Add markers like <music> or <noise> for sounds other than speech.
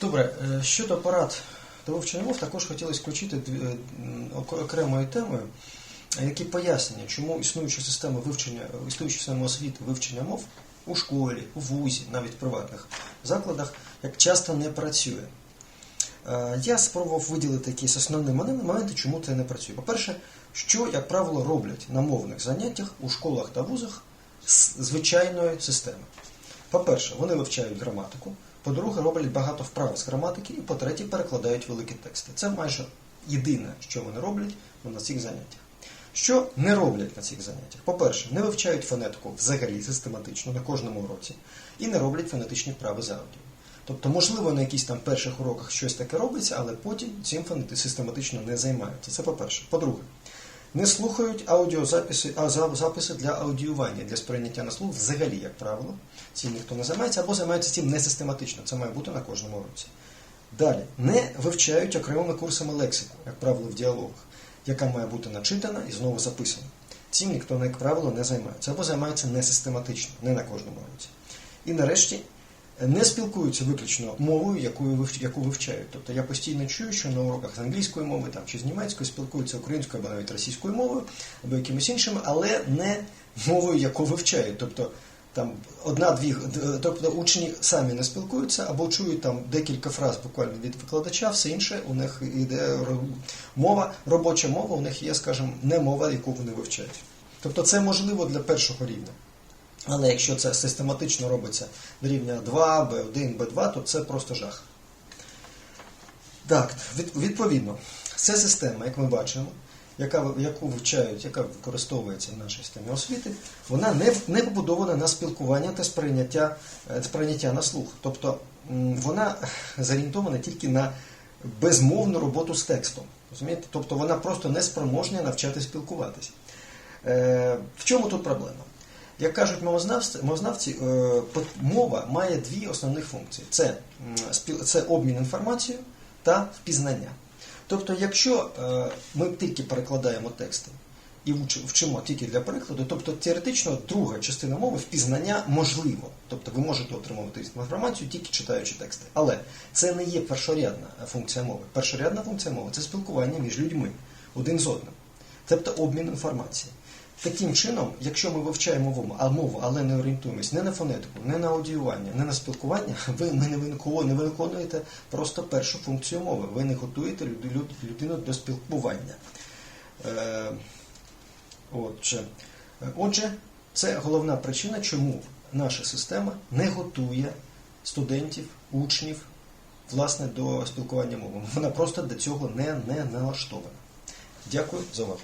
Добре, е, щодо парад та вивчення мов, також хотілося включити е, окремою темою, які пояснення, чому існуюча система вивчення, існуюча система освіти вивчення мов у школі, у вузі, навіть в приватних закладах, як часто не працює. Е, Я спробував виділити якісь основні моменти, чому це не працює. По-перше, що, як правило, роблять на мовних заняттях у школах та вузах з звичайної системи. По-перше, вони вивчають граматику. По-друге, роблять багато вправ з граматики, і по-третє, перекладають великі тексти. Це майже єдине, що вони роблять на цих заняттях. Що не роблять на цих заняттях? По-перше, не вивчають фонетику взагалі систематично на кожному уроці і не роблять фонетичні вправи з аудіо. Тобто, можливо, на якісь там перших уроках щось таке робиться, але потім цим фонети систематично не займаються. Це по-перше. По-друге, не слухають аудіозаписи, а записи для аудіювання, для сприйняття на слух взагалі, як правило. Цим ніхто не займається або займається цим не систематично. Це має бути на кожному уроці. Далі, не вивчають окремими курсами лексику, як правило, в діалогах, яка має бути начитана і знову записана. Цим ніхто, як правило, не займається або займається не систематично, не на кожному уроці. І нарешті не спілкуються виключно мовою, якою яку вивчають. Тобто я постійно чую, що на уроках з англійської мови там, чи з німецької спілкуються українською або навіть російською мовою, або якимось іншими, але не мовою, яку вивчають. Тобто там одна-дві, тобто учні самі не спілкуються або чують там декілька фраз буквально від викладача, все інше у них іде мова, робоча мова, у них є, скажімо, не мова, яку вони вивчають. Тобто це можливо для першого рівня. Але якщо це систематично робиться до рівня 2, Б1, Б2, то це просто жах. Так, відповідно, це система, як ми бачимо, яка, яку вивчають, яка використовується в нашій системі освіти, вона не, не побудована на спілкування та сприйняття, е, сприйняття на слух. Тобто вона зорієнтована тільки на безмовну роботу з текстом. Розумієте? Тобто вона просто не спроможна навчати спілкуватися. Е, в чому тут проблема? Як кажуть мовознавці, мовознавці е, мова має дві основних функції: це, це обмін інформацією та впізнання. Тобто, якщо е, ми тільки перекладаємо тексти і вчимо тільки для перекладу, тобто теоретично друга частина мови впізнання можливо. Тобто ви можете отримувати інформацію тільки читаючи тексти. Але це не є першорядна функція мови. Першорядна функція мови це спілкування між людьми один з одним. Тобто обмін інформації. Таким чином, якщо ми вивчаємо мову, але не орієнтуємось не на фонетику, не на аудіювання, не на спілкування, <laughs> ви не виконуєте, не виконуєте просто першу функцію мови. Ви не готуєте люд- люд- людину до спілкування. Е, отже, отже, це головна причина, чому наша система не готує студентів, учнів власне до спілкування мовою. Вона просто до цього не, не налаштована. Дякую за увагу.